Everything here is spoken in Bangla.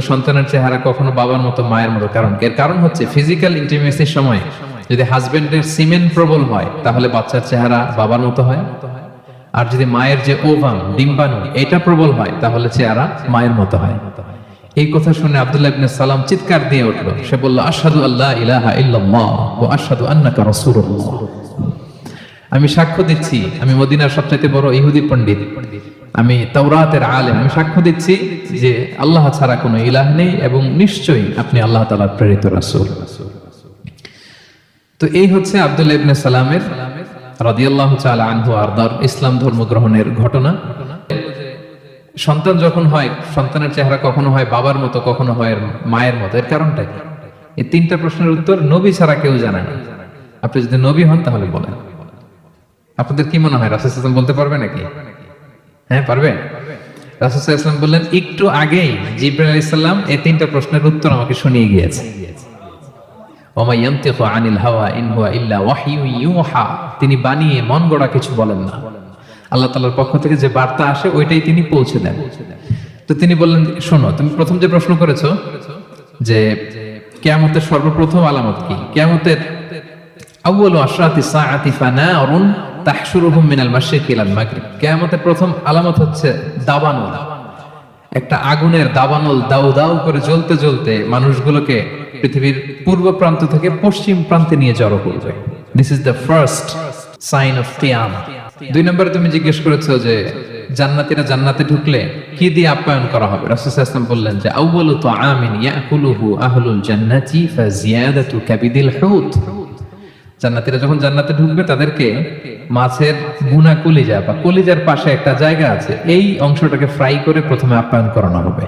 সন্তানের চেহারা কখনো বাবার মতো, মায়ের মতো। কারণ এর কারণ হচ্ছে ফিজিক্যাল ইন্টিমেসির সময় যদি হাজবেন্ডের সিমেন্ট প্রবল হয়, তাহলে বাচ্চার চেহারা বাবার মতো হয়। আর যদি মায়ের যে ওভাম, ডিম্বাণু, এটা প্রবল হয়, তাহলে চেহারা মায়ের মতো হয়। এই কথা শুনে আব্দুল্লাহ ইবনে সালাম চিৎকার দিয়ে উঠল। সে বলল, আশহাদু আল্লাহ ইলাহা ইল্লাল্লাহ ওয়া আশহাদু আন্নাকা রাসূলুল্লাহ। আমি সাক্ষ্য দিচ্ছি, আমি মদিনার সবচাইতে বড় ইহুদি পণ্ডিত। আমি তাওরাতের আলেম, আমি সাক্ষ্য দিচ্ছি যে আল্লাহ ছাড়া কোনো ইলাহ নেই এবং নিশ্চয়ই আপনি আল্লাহ তাআলার প্রেরিত রাসূল। তো এই হচ্ছে আব্দুল্লাহ ইবনে সালামের রাদিয়াল্লাহু তাআলা আনহু আরদার ইসলাম ধর্ম গ্রহণের ঘটনা। সন্তান যখন হয়, সন্তানের চেহারা কখনো হয়, বাবার মতো কখনো হয় মায়ের মতো, এর কারণটা কি এই তিনটা প্রশ্নের উত্তর নবী ছাড়া কেউ জানে না। আপনি যদি নবী হন তাহলে বলেন। আপনাদের কি মনে হয়, রাসুল বলতে পারবে নাকি? হ্যাঁ পারবে? রাসুল ইসলাম বললেন, একটু আগেই জিব্রাইল ইসলাম এই তিনটা প্রশ্নের উত্তর আমাকে শুনিয়ে গিয়েছে। তিনি বানিয়ে মন গড়া কিছু বলেন না। আল্লাহ তাআলার পক্ষ থেকে যে বার্তা আসে, ওইটাই তিনি পৌঁছে দেন। তো তিনি বললেন, শোনো, তুমি প্রথম যে প্রশ্ন করেছ যে কিয়ামতের সর্বপ্রথম আলামত কি? কিয়ামতের আউয়ালু আশরাতি সাআতি ফানারুন তাহশুরুহুম মিনাল ইলাল মাগরিব। কিয়ামতের প্রথম আলামত হচ্ছে একটা আগুনের দাবানল দাউ দাউ করে জ্বলতে জ্বলতে মানুষগুলোকে পৃথিবীর পূর্ব প্রান্ত থেকে পশ্চিম প্রান্তে নিয়ে জড়ো করবে। This is the first sign of কিয়ামা দুই নম্বরে তুমি জিজ্ঞেস করেছ যে, জান্নাতীরা জান্নাতে ঢুকলে কি দিয়ে আপ্যায়ন করা হবে? রাসূল সাল্লাল্লাহু বললেন যে, আউয়ালু তুআমিন ইয়াকুলুহু আহলুল জান্নাতি ফাজিয়াদাতু কাবিদিল হুত জান্নাতীরা যখন জান্নাতে ঢুকবে, তাদেরকে মাছের গুনা কলিজা বা কলিজার পাশে একটা জায়গা আছে। এই অংশটাকে ফ্রাই করে প্রথমে আপ্যায়ন করানো হবে।